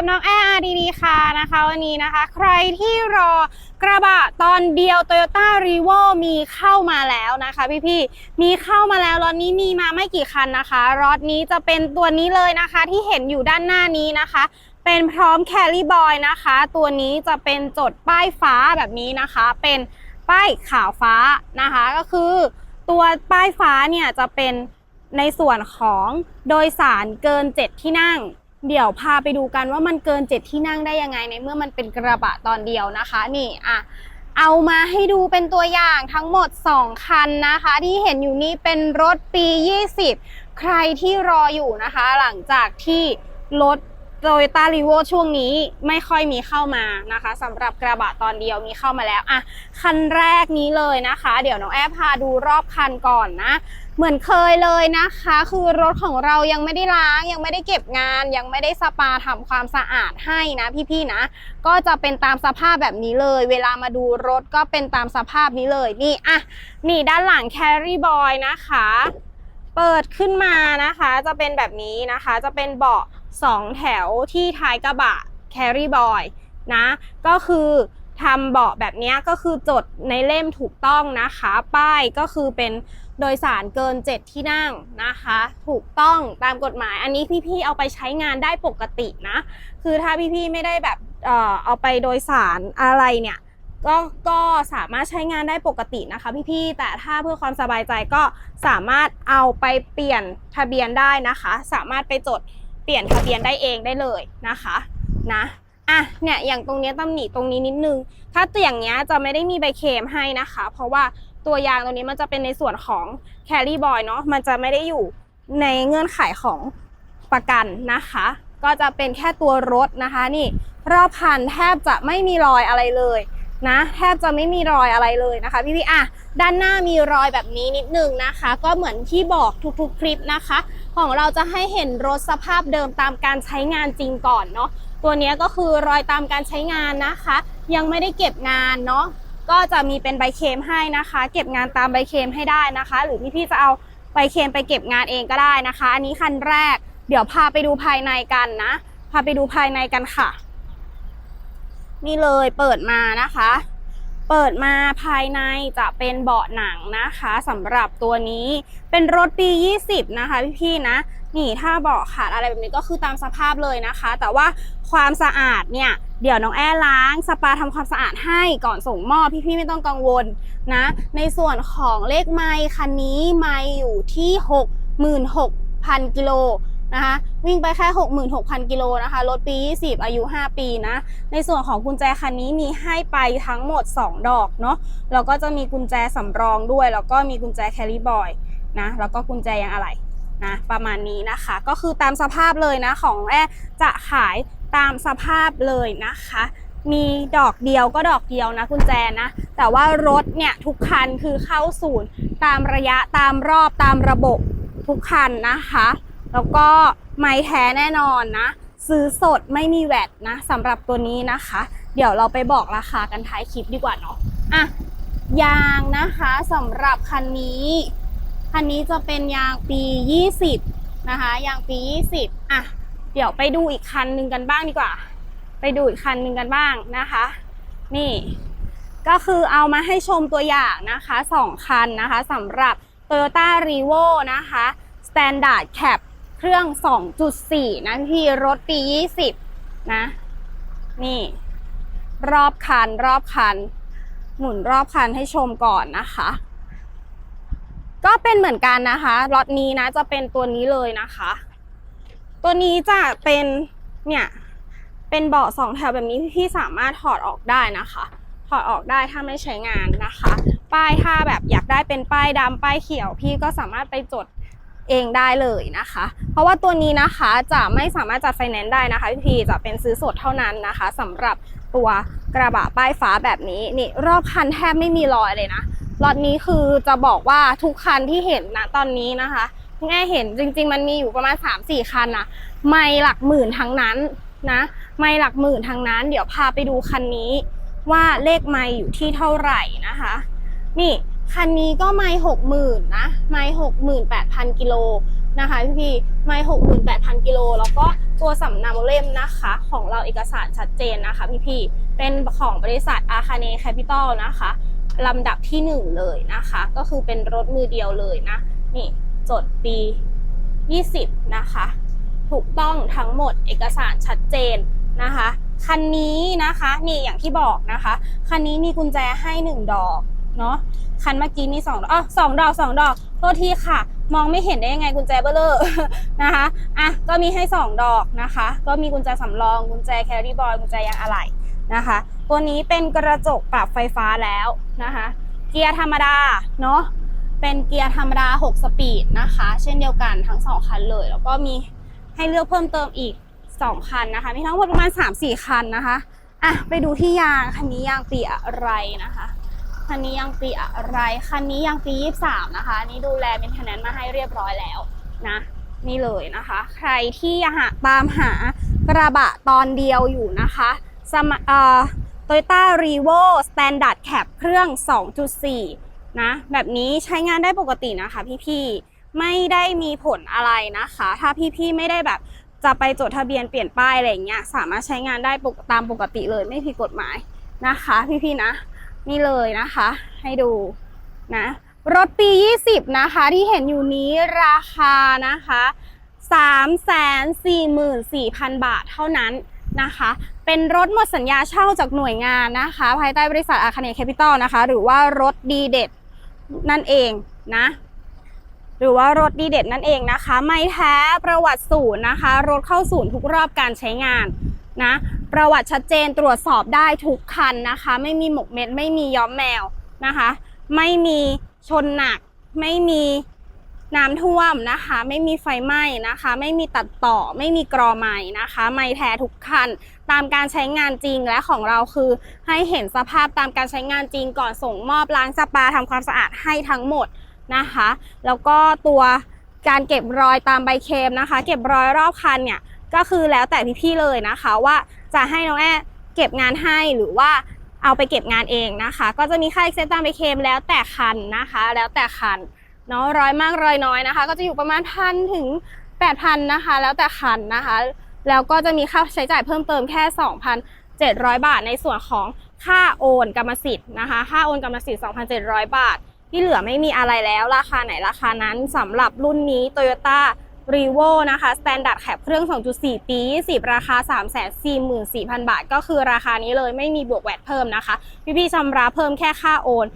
กับน้องแอร์ดีดีค่ะนะคะวันนี้นะคะ ใครที่รอกระบะตอนเดียว Toyota r e v o มีเข้ามาแล้วนะคะพี่ๆมีเข้ามาแล้วรถนี้มีมาไม่กี่คันนะคะรถนี้จะเป็นตัวนี้เลยนะคะที่เห็นอยู่ด้านหน้านี้นะคะ เป็นพร้อม Carry Boy นะคะ ตัวนี้จะเป็นจดป้ายฟ้าแบบนี้นะคะ เป็นป้ายขาวฟ้านะคะ ก็คือ ตัวป้ายฟ้าเนี่ยจะเป็นในส่วนของโดยสารเกิน 7 ที่นั่ง เดี๋ยวพาไปดูกันว่ามันเกินเจที่นั่งได้ยังไงในเมื่อมันเป็นกระบะตอนเดียวนะคะ นี่อะเอามาให้ดูเป็นตัวอย่างทั้งหมด 2 คันนะคะ ที่เห็นอยู่นี้เป็นรถปี 20 ใครที่รออยู่นะคะ หลังจากที่รถ โตโยต้ารีโวช่วงนี้ไม่ค่อยมีเข้ามานะคะสำหรับกระบะตอนเดียวมีเข้ามาแล้วอะคันแรกนี้เลยนะคะ เดี๋ยวน้องแอฟพาดูรอบคันก่อนนะ เหมือนเคยเลยนะคะ คือรถของเรายังไม่ได้ล้าง ยังไม่ได้เก็บงาน ยังไม่ได้สปาทำความสะอาดให้นะพี่ๆนะ ก็จะเป็นตามสภาพแบบนี้เลย เวลามาดูรถก็เป็นตามสภาพนี้เลยนี่อะนี่ด้านหลัง Carry Boy นะคะ เปิดขึ้นมานะคะ จะเป็นแบบนี้นะคะ จะเป็นเบาะ สองแถวที่ท้ายกระบะ Carry Boy นะก็คือทำเบาะแบบนี้ก็คือจดในเล่มถูกต้องนะคะ ป้ายก็คือเป็นโดยสารเกิน 7 ที่นั่งนะคะ ถูกต้องตามกฎหมาย อันนี้พี่ๆเอาไปใช้งานได้ปกตินะ คือถ้าพี่ๆไม่ได้แบบเออเอาไปโดยสารอะไรเนี่ยก็ก็สามารถใช้งานได้ปกตินะคะ พี่ๆแต่ถ้าเพื่อความสบายใจก็สามารถเอาไปเปลี่ยนทะเบียนได้นะคะ สามารถไปจด ปลี่ยนทะเบียนได้เองได้เลยนะคะนะอะเนี่ยอย่างตรงนี้ยตำหนิตรงนี้นิดนึง ถ้าตัวอย่างเนี้ยจะไม่ได้มีใบเคมให้นะคะ เพราะว่าตัวยางตรงนี้มันจะเป็นในส่วนของ Carry Boy เนาะมันจะไม่ได้อยู่ในเงื่อนไขของประกันนะคะ ก็จะเป็นแค่ตัวรถนะคะนี่รอบคันแทบจะไม่มีรอยอะไรเลยนะแทบจะไม่มีรอยอะไรเลยนะคะพี่พี่ๆอะด้านหน้ามีรอยแบบนี้นิดนึงนะคะ ก็เหมือนที่บอกทุกๆคลิปนะคะ ของเราจะให้เห็นรถสภาพเดิมตามการใช้งานจริงก่อนเนาะตัวนี้ก็คือรอยตามการใช้งานนะคะ ยังไม่ได้เก็บงานเนาะก็จะมีเป็นใบเคมให้นะคะ เก็บงานตามใบเคมให้ได้นะคะ หรือพี่พี่ๆจะเอาใบเคมไปเก็บงานเองก็ได้นะคะ อันนี้คันแรก เดี๋ยวพาไปดูภายในกันนะ พาไปดูภายในกันค่ะ นี่เลยเปิดมานะคะ เปิดมาภายในจะเป็นเบาะหนังนะคะสำหรับตัวนี้เป็นรถปี 20 นะคะพี่ๆนะนี่ถ้าเบาะขาดอะไรแบบนี้ก็คือตามสภาพเลยนะคะ แต่ว่าความสะอาดเนี่ยเดี๋ยวน้องแอร์ล้างสปาทำความสะอาดให้ก่อนส่งมอบพี่ๆไม่ต้องกังวลนะ ในส่วนของเลขไมค์คันนี้ไมค์อยู่ที่ 66,000กิโล นะคะวิ่งไปแค่ 66,000 กิโลนะคะรถปี 20 อายุ 5 ปีนะ ในส่วนของกุญแจคันนี้มีให้ไปทั้งหมด 2 ดอกเนาะแล้วก็จะมีกุญแจสำรองด้วย แล้วก็มีกุญแจแคริบอยนะแล้วก็กุญแจยางอะไหล่นะประมาณนี้นะคะ ก็คือตามสภาพเลยนะของแอร์จะขายตามสภาพเลยนะคะ มีดอกเดียวก็ดอกเดียวนะกุญแจนะ แต่ว่ารถเนี่ยทุกคันคือเข้าศูนย์ตามระยะตามรอบตามระบบทุกคันนะคะ แล้วก็ไม่แท้แน่นอนนะ ซื้อสดไม่มีแวดนะสำหรับตัวนี้นะคะ เดี๋ยวเราไปบอกราคากันท้ายคลิปดีกว่าเนาะอะยางนะคะสำหรับคันนี้คันนี้จะเป็นยางปี 20 นะคะ ยางปี 20 อะ เดี๋ยวไปดูอีกคันหนึ่งกันบ้างดีกว่า ไปดูอีกคันหนึ่งกันบ้างนะคะ นี่ ก็คือเอามาให้ชมตัวอย่างนะคะสองคันนะคะสำหรับ Toyota r e v o นะคะ Standard Cap เครื่อง 2.4 นะพี่รถปี 20 นะ นี่ รอบคันรอบคัน หมุนรอบคันให้ชมก่อนนะคะ ก็เป็นเหมือนกันนะคะรถนี้นะจะเป็นตัวนี้เลยนะคะ ตัวนี้จะเป็นเนี่ยเป็นเบาะสองแถวแบบนี้พี่สามารถถอดออกได้นะคะ ถอดออกได้ถ้าไม่ใช้งานนะคะ ป้ายถ้าแบบอยากได้เป็นป้ายดำป้ายเขียว พี่ก็สามารถไปจด เองได้เลยนะคะ เพราะว่าตัวนี้นะคะจะไม่สามารถจัดไฟแนนซ์ได้นะคะพี่จะเป็นซื้อสดเท่านั้นนะคะสำหรับตัวกระบะป้ายฟ้าแบบนี้นี่รอบคันแทบไม่มีรอยเลยนะรถนี้คือจะบอกว่าทุกคันที่เห็นนะตอนนี้นะคะแง่เห็นจริง ๆ มันมีอยู่ประมาณ 3-4 คันนะไม่หลักหมื่นทั้งนั้นนะไม่หลักหมื่นทั้งนั้น เดี๋ยวพาไปดูคันนี้ว่าเลขไม่อยู่ที่เท่าไหร่นะคะ นี่ คันนี้ก็ไม่หกหมื่นนะไม่หกหมื่นแปดพันกิโลนะคะพี่ๆไม่หกหมื่นแปดพันกิโลแล้วก็ตัวสำเนาเล่มนะคะ ของเราเอกสารชัดเจนนะคะพี่ๆเป็นของบริษัทอาคาเนแคปิตอลนะคะลำดับที่หนึ่งเลยนะคะ ก็คือเป็นรถมือเดียวเลยนะ นี่จดปี 20 นะคะ ถูกต้องทั้งหมดเอกสารชัดเจนนะคะ คันนี้นะคะ นี่อย่างที่บอกนะคะ คันนี้มีกุญแจให้หนึ่งดอก เนาะคันเมื่อกี้มีสองดอกอ๋อสองดอกสองดอกโทษทีค่ะ มองไม่เห็นได้ยังไงกุญแจเบลเลอร์นะคะอะก็มีให้สองดอกนะคะ ก็มีกุญแจสำรองกุญแจแคริบอยกุญแจยางอะไหล่นะคะ ตัวนี้เป็นกระจกปรับไฟฟ้าแล้วนะคะ เกียร์ธรรมดาเนาะเป็นเกียร์ธรรมดา 6 สปีดนะคะ เช่นเดียวกันทั้ง 2 คันเลย แล้วก็มีให้เลือกเพิ่มเติมอีก 2 คันนะคะ มีทั้งหมดประมาณ 3-4 คันนะคะ อะ ไปดูที่ยาง คันนี้ยางปีอะไรนะคะ คันนี้ยางปีอะไร คันนี้ยางปี 23 นะคะนนี้ดูแลเป็นทนนมาให้เรียบร้อยแล้วนะ นี่เลยนะคะ ใครที่หาตามหากระบะตอนเดียวอยู่นะคะสมเอ่อ Toyota r e v o Standard Cab เครื่อง 2.4 นะ แบบนี้ใช้งานได้ปกตินะคะพี่ๆ ไม่ได้มีผลอะไรนะคะ ถ้าพี่ๆ ไม่ได้แบบจะไปจดทะเบียนเปลี่ยนป้ายอะไรอย่างเงี้ย สามารถใช้งานได้ตามปกติเลยไม่ผิดกฎหมายนะคะ พี่ๆ นะ นี่เลยนะคะ ให้ดูนะรถปี 20 นะคะที่เห็นอยู่นี้ราคานะคะ344,000 บาทเท่านั้นนะคะ เป็นรถหมดสัญญาเช่าจากหน่วยงานนะคะ ภายใต้บริษัทอาคาเนแคปิตอลนะคะ หรือว่ารถดีเด็ดนั่นเองนะ หรือว่ารถดีเด็ดนั่นเองนะคะ ไม่แท้ประวัติศูนย์นะคะ รถเข้าศูนย์ทุกรอบการใช้งานนะ ประวัติชัดเจนตรวจสอบได้ทุกคันนะคะ ไม่มีหมกเม็ดไม่มีย้อมแมวนะคะ ไม่มีชนหนัก ไม่มีน้ำท่วมนะคะ ไม่มีไฟไหม้นะคะ ไม่มีตัดต่อ ไม่มีกรอไม้นะคะ ไม่แท้ทุกคัน ตามการใช้งานจริงและของเราคือ ให้เห็นสภาพตามการใช้งานจริงก่อนส่งมอบล้างสปาทำความสะอาดให้ทั้งหมดนะคะ แล้วก็ตัวการเก็บรอยตามใบเคมนะคะ เก็บรอยรอบคันเนี่ยก็คือแล้วแต่พี่ๆเลยนะคะว่า จะให้น้องแอเก็บงานให้หรือว่าเอาไปเก็บงานเองนะคะ ก็จะมีค่าเอ็กเซตามใบเคมแล้วแต่คันนะคะ แล้วแต่คันเนาะร้อยมากร้อยน้อยนะคะ ก็จะอยู่ประมาณพันถึงแปดพันนะคะ แล้วแต่คันนะคะ แล้วก็จะมีค่าใช้จ่ายเพิ่มเติมแค่2,700บาทในส่วนของค่าโอนกรรมสิทธิ์นะคะ ค่าโอนกรรมสิทธิ์2,700บาท ที่เหลือไม่มีอะไรแล้วราคาไหนราคานั้นสำหรับรุ่นนี้ Toyota รีโวนะคะสแตนดาร์ดแคปเครื่อง 2.4 ปี 20 ราคา 344,000 บาท ก็คือราคานี้เลยไม่มีบวกแวดเพิ่มนะคะ พี่ๆชำระเพิ่มแค่ค่าโอน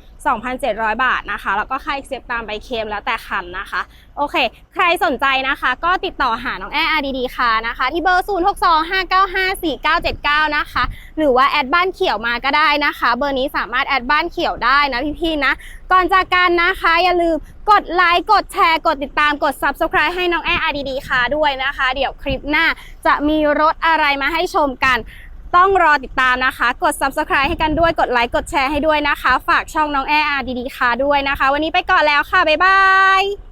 2,700 บาทนะคะ แล้วก็ค่า accept ตามใบเคมแล้วแต่คันนะคะ โอเค ใครสนใจนะคะ ก็ติดต่อหาน้องแอร์ RDD ค่ะนะคะ ที่เบอร์ 0625954979 นะคะ หรือว่าแอดบ้านเขียวมาก็ได้นะคะ เบอร์นี้สามารถแอดบ้านเขียวได้นะพี่ๆนะ ก่อนจากกันนะคะ อย่าลืมกดไลค์ กดแชร์ กดติดตาม กด Subscribe ให้น้องแอร์ RDD ค่ะด้วยนะคะ เดี๋ยวคลิปหน้าจะมีรถอะไรมาให้ชมกัน ต้องรอติดตามนะคะ กด subscribe ให้กันด้วยกดไลค์กดแชร์ให้ด้วยนะคะ ฝากช่องน้องแอร์ดีดีค่ะด้วยนะคะ วันนี้ไปก่อนแล้วค่ะ บ๊ายบาย